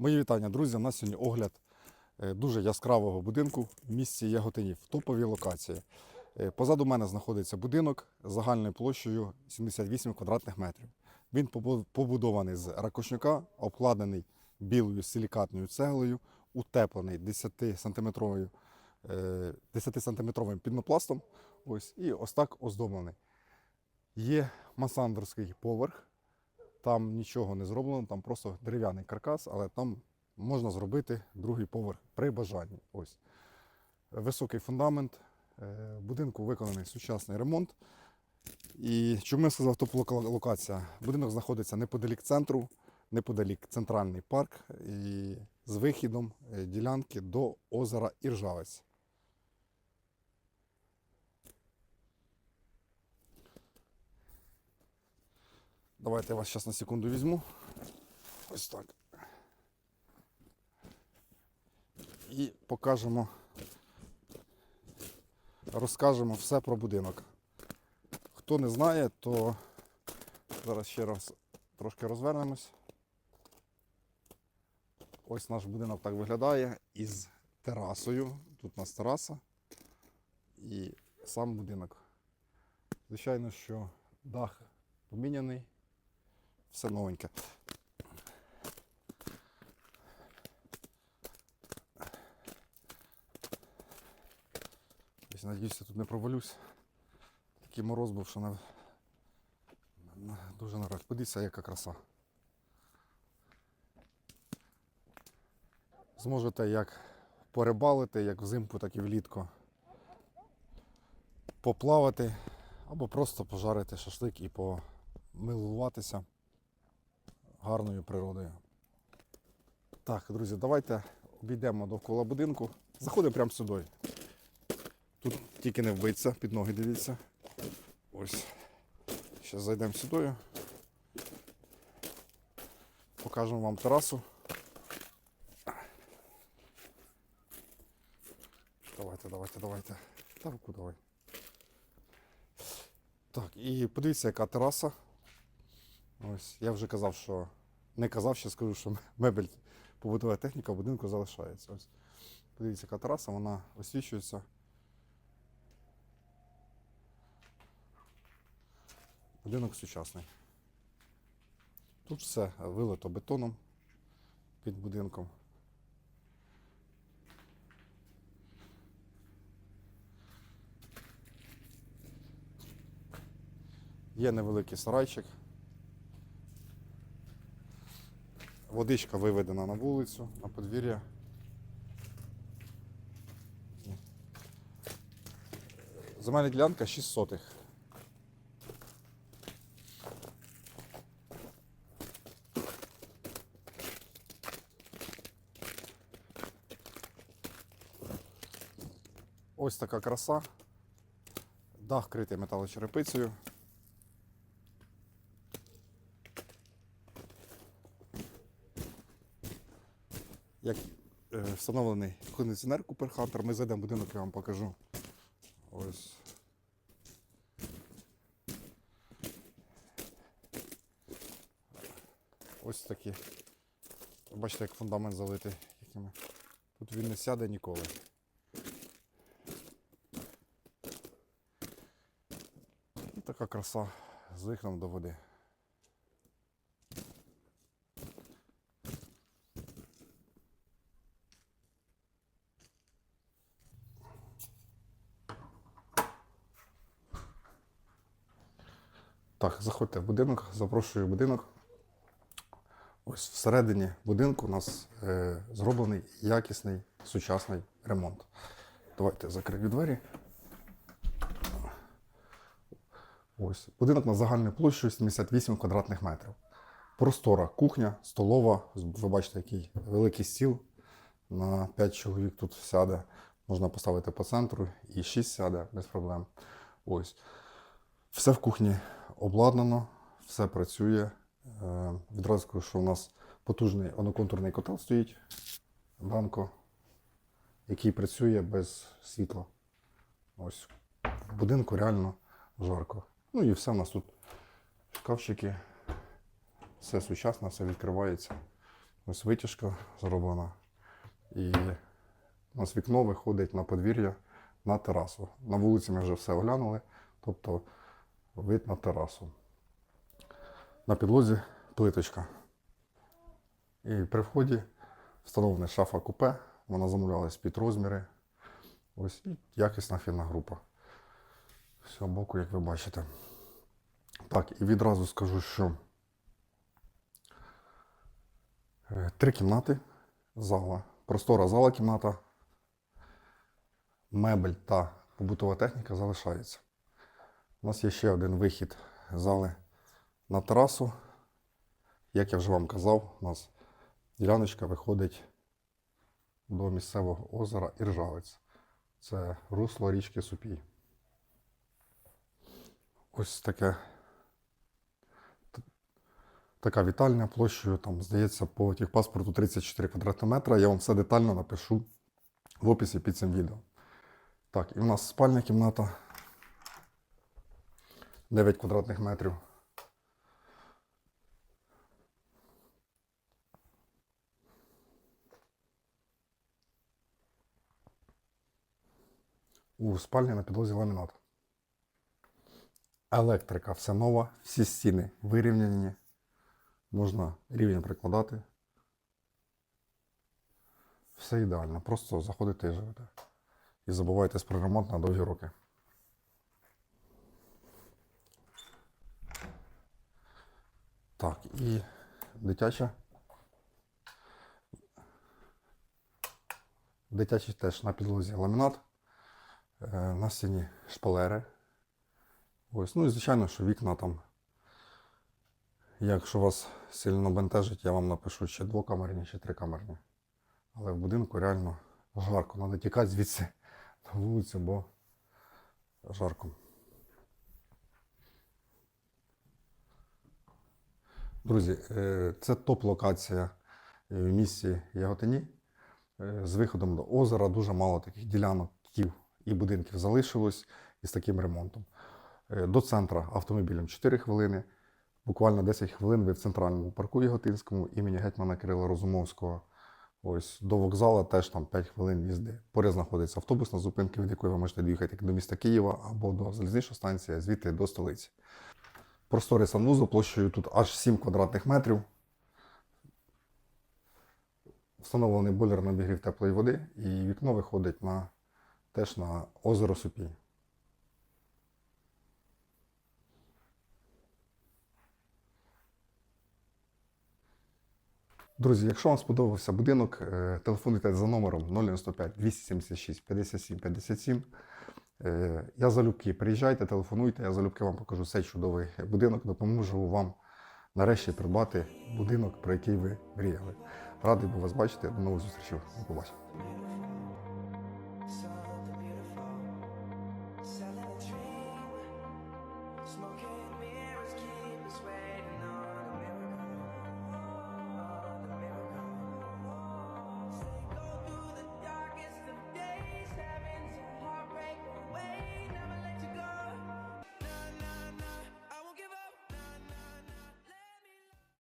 Мої вітання, друзі. У нас сьогодні огляд е, дуже яскравого будинку в місті Яготинів, в топовій локації. Е, Позаду мене знаходиться будинок з загальною площею 78 квадратних метрів. Він побудований з ракушника, обкладений білою силікатною цеглою, утеплений 10-сантиметровою 10-сантиметровим пінопластом. Ось, і ось так оздоблений. Є масандерський поверх, там нічого не зроблено, там просто дерев'яний каркас, але там можна зробити другий поверх при бажанні. Ось. Високий фундамент. е, Будинку виконаний сучасний ремонт. І чому я сказав топ-локація? Будинок знаходиться неподалік центру, неподалік центральний парк і з вихідом е, ділянки до озера Іржавець. Давайте я вас зараз на секунду візьму. Ось так. І покажемо, розкажемо все про будинок. Хто не знає, то зараз ще раз трошки розвернемось. Ось наш будинок так виглядає із терасою. Тут у нас тераса і сам будинок. Звичайно, що дах поміняний, все новеньке. Ось, надіюся, тут не провалюсь. Такий мороз був, що на- дуже нарад. Подивіться, яка краса. Зможете як порибалити, як взимку, так і влітку. Поплавати або просто пожарити шашлик і помилуватися гарною природою. Так, друзі, давайте обійдемо довкола будинку. Заходимо прямо сюди. Тут тільки не вбиться, під ноги дивіться. Ось. Зараз зайдемо сюди. Покажемо вам терасу. Давайте, давайте, давайте. Та руку давай. Так, і подивіться, яка тераса. Ось, я вже казав, що не казав, ще скажу, що мебель побутова техніка в будинку залишається. Ось. Подивіться, яка тераса, вона освічується. Будинок сучасний. Тут все вилито бетоном під будинком. Є невеликий сарайчик. Водичка виведена на вулицю, на подвір'я. Земельна ділянка 6 сотих. Ось така краса. Дах критий металочерепицею. Як е, встановлений кондиціонер Cooper Hunter, ми зайдемо в будинок, я вам покажу. Ось. Ось такі. Бачите, як фундамент залитий. Якими. Тут він не сяде ніколи. І така краса з виходом до води. Так, заходьте в будинок, запрошую в будинок. Ось всередині будинку у нас е, зроблений якісний сучасний ремонт. Давайте закрию двері. Ось. Будинок на загальною площею 78 квадратних метрів. Простора кухня, столова. Ви бачите, який великий стіл. На 5 чоловік тут сяде. Можна поставити по центру і 6 сяде без проблем. Ось. Все в кухні обладнано, все працює. Е, Відразу скажу, що у нас потужний одноконтурний котел стоїть. Банко, який працює без світла. Ось в будинку реально жарко. Ну і все у нас тут шкафчики, все сучасно, все відкривається. Ось витяжка зроблена. І у нас вікно виходить на подвір'я на терасу. На вулиці ми вже все оглянули, тобто вид на терасу. На підлозі плиточка. І при вході встановлена шафа купе. Вона замовлялась під розміри. Ось і якісна фільна група. З боку, як ви бачите. Так, і відразу скажу, що е, три кімнати, зала, простора зала кімната, мебель та побутова техніка залишається. У нас є ще один вихід зали на терасу. Як я вже вам казав, у нас діляночка виходить до місцевого озера Іржавець. Це русло річки Супій. Ось таке. Така вітальня площею, там, здається, по паспорту 34 квадратні метра. Я вам все детально напишу в описі під цим відео. Так, і в нас спальня кімната 9 квадратних метрів. У спальні на підлозі ламінат. Електрика все нова, всі стіни вирівняні. Можна рівень прикладати. Все ідеально. Просто заходите і живете. І забувайтесь про ремонт на довгі роки. Так, і дитяча. Дитячий теж на підлозі ламінат. Е, На стіні шпалери. Ось, ну і звичайно, що вікна там. Якщо вас сильно бентежить, я вам напишу чи двокамерні, чи трикамерні. Але в будинку реально жарко. Треба тікати звідси на вулицю, бо жарко. Друзі, е, це топ-локація е, в місті Яготині. Е, З виходом до озера дуже мало таких ділянок і будинків залишилось із таким ремонтом. До центра автомобілем 4 хвилини. Буквально 10 хвилин ви в центральному парку Яготинському імені гетьмана Кирила Розумовського. Ось до вокзалу теж там 5 хвилин їзди. Поряд знаходиться автобусна зупинка, від якої ви можете доїхати до міста Києва або до залізничної станції, звідти до столиці. Просторий санвузол площею тут аж 7 квадратних метрів. Встановлений бойлер на обігрів теплої води, і вікно виходить на, теж на озеро Супій. Друзі, якщо вам сподобався будинок, е, телефонуйте за номером 095 276 57 57. Е, Я залюбки, приїжджайте, телефонуйте, я залюбки вам покажу цей чудовий будинок, допоможу вам нарешті придбати будинок, про який ви мріяли. Радий був вас бачити. До нових зустрічей. До.